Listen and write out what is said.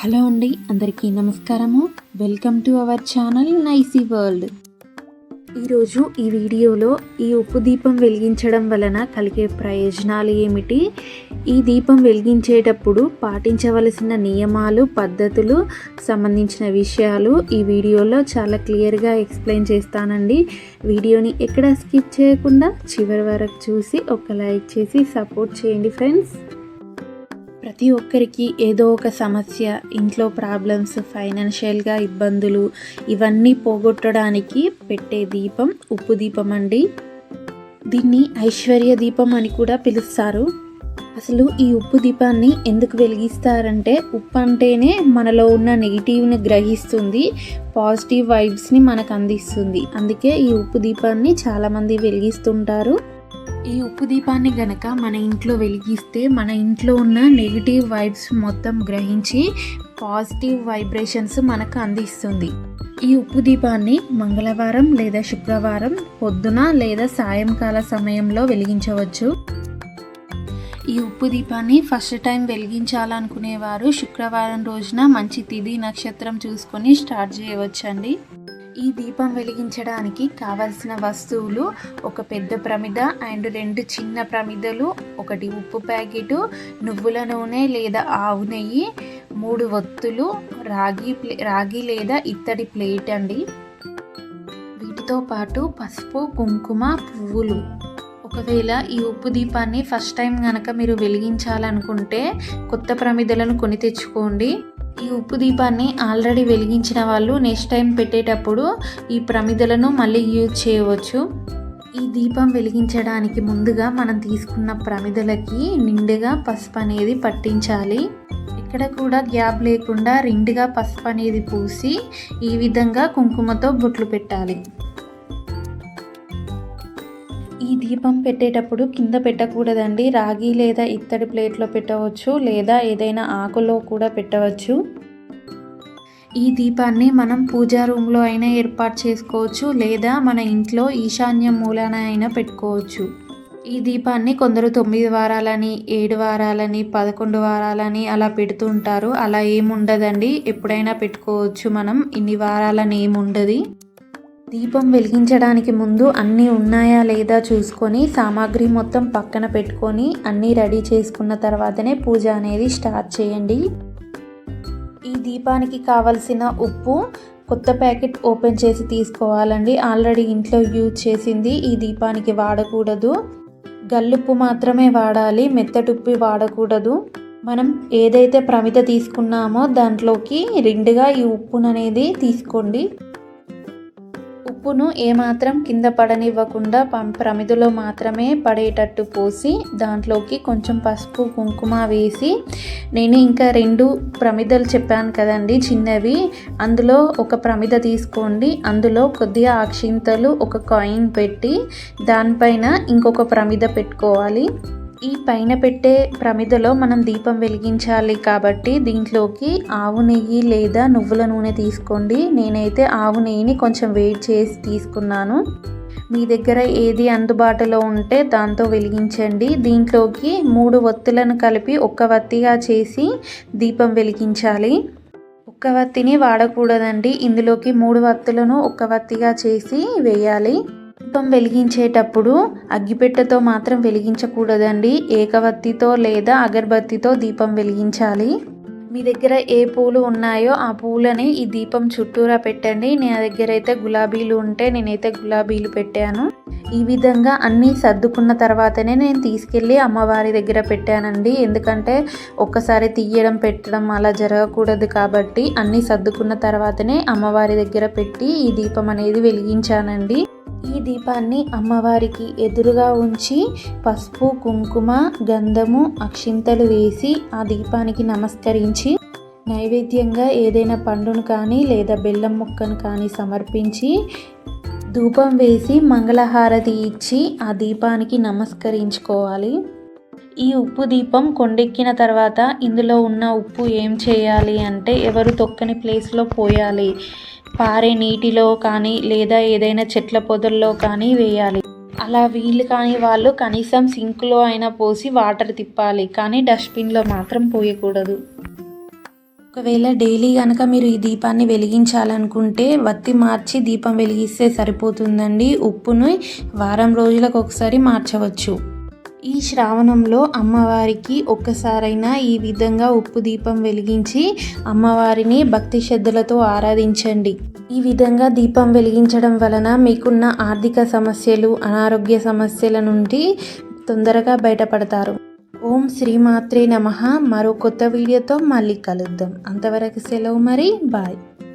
Hello అండి అందరికీ నమస్కారము. Welcome to our channel Nicey world ఈరోజు ఈ వీడియోలో ఈ ఉప్పు దీపం వెలిగించడం వలన కలిగే ప్రయోజనాలు ఏమిటి? ఈ దీపం వెలిగించేటప్పుడు పాటించవలసిన నియమాలు పద్ధతులు సంబంధించిన విషయాలు ఈ వీడియోలో చాలా క్లియర్గా ఎక్స్ప్లెయిన్ చేస్తానండి. వీడియోని ఎక్కడ స్కిప్ చేయకుండా చివరి వరకు చూసి ఒక లైక్ చేసి సపోర్ట్ చేయండి ఫ్రెండ్స్. ప్రతి ఒక్కరికి ఏదో ఒక సమస్య ఇంట్లో ప్రాబ్లమ్స్ ఫైనాన్షియల్గా ఇబ్బందులు ఇవన్నీ పోగొట్టడానికి పెట్టే దీపం ఉప్పు దీపం అండి. దీన్ని ఐశ్వర్య దీపం అని కూడా పిలుస్తారు. అసలు ఈ ఉప్పు దీపాన్ని ఎందుకు వెలిగిస్తారంటే ఉప్పు అంటేనే మనలో ఉన్న నెగిటివ్ని గ్రహిస్తుంది పాజిటివ్ వైబ్స్ని మనకు అందిస్తుంది. అందుకే ఈ ఉప్పు దీపాన్ని చాలామంది వెలిగిస్తుంటారు. ఈ ఉప్పు దీపాన్ని గనక మన ఇంట్లో వెలిగిస్తే మన ఇంట్లో ఉన్న నెగిటివ్ వైబ్స్ మొత్తం గ్రహించి పాజిటివ్ వైబ్రేషన్స్ మనకు అందిస్తుంది. ఈ ఉప్పు దీపాన్ని మంగళవారం లేదా శుక్రవారం పొద్దున లేదా సాయంకాల సమయంలో వెలిగించవచ్చు. ఈ ఉప్పు దీపాన్ని ఫస్ట్ టైం వెలిగించాలనుకునేవారు శుక్రవారం రోజున మంచి తిథి నక్షత్రం చూసుకొని స్టార్ట్ చేయవచ్చండి. ఈ దీపం వెలిగించడానికి కావలసిన వస్తువులు ఒక పెద్ద ప్రమిద అండ్ రెండు చిన్న ప్రమిదలు ఒకటి ఉప్పు ప్యాకెట్ నువ్వుల నూనె లేదా ఆవు నెయ్యి మూడు ఒత్తులు రాగి ప్లే రాగి లేదా ఇత్తడి ప్లేట్ అండి. వీటితో పాటు పసుపు కుంకుమ పువ్వులు. ఒకవేళ ఈ ఉప్పు దీపాన్ని ఫస్ట్ టైం కనుక మీరు వెలిగించాలనుకుంటే కొత్త ప్రమిదలను కొని తెచ్చుకోండి. ఈ ఉప్పు దీపాన్ని ఆల్రెడీ వెలిగించిన వాళ్ళు నెక్స్ట్ టైం పెట్టేటప్పుడు ఈ ప్రమిదలను మళ్ళీ యూజ్ చేయవచ్చు. ఈ దీపం వెలిగించడానికి ముందుగా మనం తీసుకున్న ప్రమిదలకి నిండుగా పసుపు అనేది పట్టించాలి. ఇక్కడ కూడా గ్యాప్ లేకుండా రెండుగా పసుపు అనేది పూసి ఈ విధంగా కుంకుమతో బొట్లు పెట్టాలి. ఈ దీపం పెట్టేటప్పుడు కింద పెట్టకూడదండి. రాగి లేదా ఇత్తడి ప్లేట్లో పెట్టవచ్చు లేదా ఏదైనా ఆకులో కూడా పెట్టవచ్చు. ఈ దీపాన్ని మనం పూజా రూమ్లో అయినా ఏర్పాటు చేసుకోవచ్చు లేదా మన ఇంట్లో ఈశాన్య మూలాన అయినా పెట్టుకోవచ్చు. ఈ దీపాన్ని కొందరు తొమ్మిది వారాలని ఏడు వారాలని పదకొండు వారాలని అలా పెడుతుంటారు అలా ఏముండదండి. ఎప్పుడైనా పెట్టుకోవచ్చు మనం. ఇన్ని వారాలని ఏముండదు. దీపం వెలిగించడానికి ముందు అన్నీ ఉన్నాయా లేదా చూసుకొని సామాగ్రి మొత్తం పక్కన పెట్టుకొని అన్నీ రెడీ చేసుకున్న తర్వాతనే పూజ అనేది స్టార్ట్ చేయండి. ఈ దీపానికి కావలసిన ఉప్పు కొత్త ప్యాకెట్ ఓపెన్ చేసి తీసుకోవాలండి. ఆల్రెడీ ఇంట్లో యూజ్ చేసింది ఈ దీపానికి వాడకూడదు. గల్లుప్పు మాత్రమే వాడాలి మెత్తటుప్పి వాడకూడదు. మనం ఏదైతే ప్రమిత తీసుకున్నామో దాంట్లోకి రెండుగా ఈ ఉప్పుననేది తీసుకోండి. ఉప్పును ఏమాత్రం కింద పడనివ్వకుండా ప్రమిదలో మాత్రమే పడేటట్టు పోసి దాంట్లోకి కొంచెం పసుపు కుంకుమ వేసి నేను ఇంకా రెండు ప్రమిదలు చెప్పాను కదండి చిన్నవి. అందులో ఒక ప్రమిద తీసుకోండి. అందులో కొద్దిగా అక్షింతలు ఒక కాయిన్ పెట్టి దానిపైన ఇంకొక ప్రమిద పెట్టుకోవాలి. ఈ పైన పెట్టే ప్రమిదలో మనం దీపం వెలిగించాలి కాబట్టి దీంట్లోకి ఆవు నెయ్యి లేదా నువ్వుల నూనె తీసుకోండి. నేనైతే ఆవు నెయ్యిని కొంచెం వేడి చేసి తీసుకున్నాను. మీ దగ్గర ఏది అందుబాటులో ఉంటే దాంతో వెలిగించండి. దీంట్లోకి మూడు ఒత్తులను కలిపి ఒక్క వత్తిగా చేసి దీపం వెలిగించాలి. ఒక్క వత్తిని వాడకూడదండి. ఇందులోకి మూడు వత్తులను ఒక్క వత్తిగా చేసి వేయాలి. దీపం వెలిగించేటప్పుడు అగ్గిపెట్టెతో మాత్రం వెలిగించకూడదండి. ఏకవత్తితో లేదా అగరబత్తితో దీపం వెలిగించాలి. మీ దగ్గర ఏ పూలు ఉన్నాయో ఆ పూలని ఈ దీపం చుట్టూరా పెట్టండి. నా దగ్గర అయితే గులాబీలు ఉంటే నేనైతే గులాబీలు పెట్టాను. ఈ విధంగా అన్నీ సర్దుకున్న తర్వాతనే నేను తీసుకెళ్ళి అమ్మవారి దగ్గర పెట్టానండి. ఎందుకంటే ఒక్కసారి తీయడం పెట్టడం అలా జరగకూడదు కాబట్టి అన్నీ సర్దుకున్న తర్వాతనే అమ్మవారి దగ్గర పెట్టి ఈ దీపం అనేది వెలిగించానండి. ఈ దీపాన్ని అమ్మవారికి ఎదురుగా ఉంచి పసుపు కుంకుమ గంధము అక్షింతలు వేసి ఆ దీపానికి నమస్కరించి నైవేద్యంగా ఏదైనా పండును కానీ లేదా బెల్లం ముక్కను కానీ సమర్పించి ధూపం వేసి మంగళహారతి ఇచ్చి ఆ దీపానికి నమస్కరించుకోవాలి. ఈ ఉప్పు దీపం కొండెక్కిన తర్వాత ఇందులో ఉన్న ఉప్పు ఏం చేయాలి అంటే ఎవరు తొక్కని ప్లేస్లో పోయాలి. పారే నీటిలో కానీ లేదా ఏదైనా చెట్ల పొదల్లో కానీ వేయాలి. అలా వీలు కాని వాళ్ళు కనీసం సింక్లో అయినా పోసి వాటర్ తిప్పాలి కానీ డస్ట్బిన్లో మాత్రం పోయకూడదు. ఒకవేళ డైలీ కనుక మీరు ఈ దీపాన్ని వెలిగించాలనుకుంటే వత్తి మార్చి దీపం వెలిగిస్తే సరిపోతుందండి. ఉప్పును వారం రోజులకు ఒకసారి మార్చవచ్చు. ఈ శ్రావణంలో అమ్మవారికి ఒక్కసారైనా ఈ విధంగా ఉప్పు దీపం వెలిగించి అమ్మవారిని భక్తి శ్రద్ధలతో ఆరాధించండి. ఈ విధంగా దీపం వెలిగించడం వలన మీకున్న ఆర్థిక సమస్యలు అనారోగ్య సమస్యల నుండి తొందరగా బయటపడతారు. ఓం శ్రీమాత్రే నమ. మరో కొత్త వీడియోతో మళ్ళీ కలుద్దాం. అంతవరకు సెలవు మరి. బాయ్.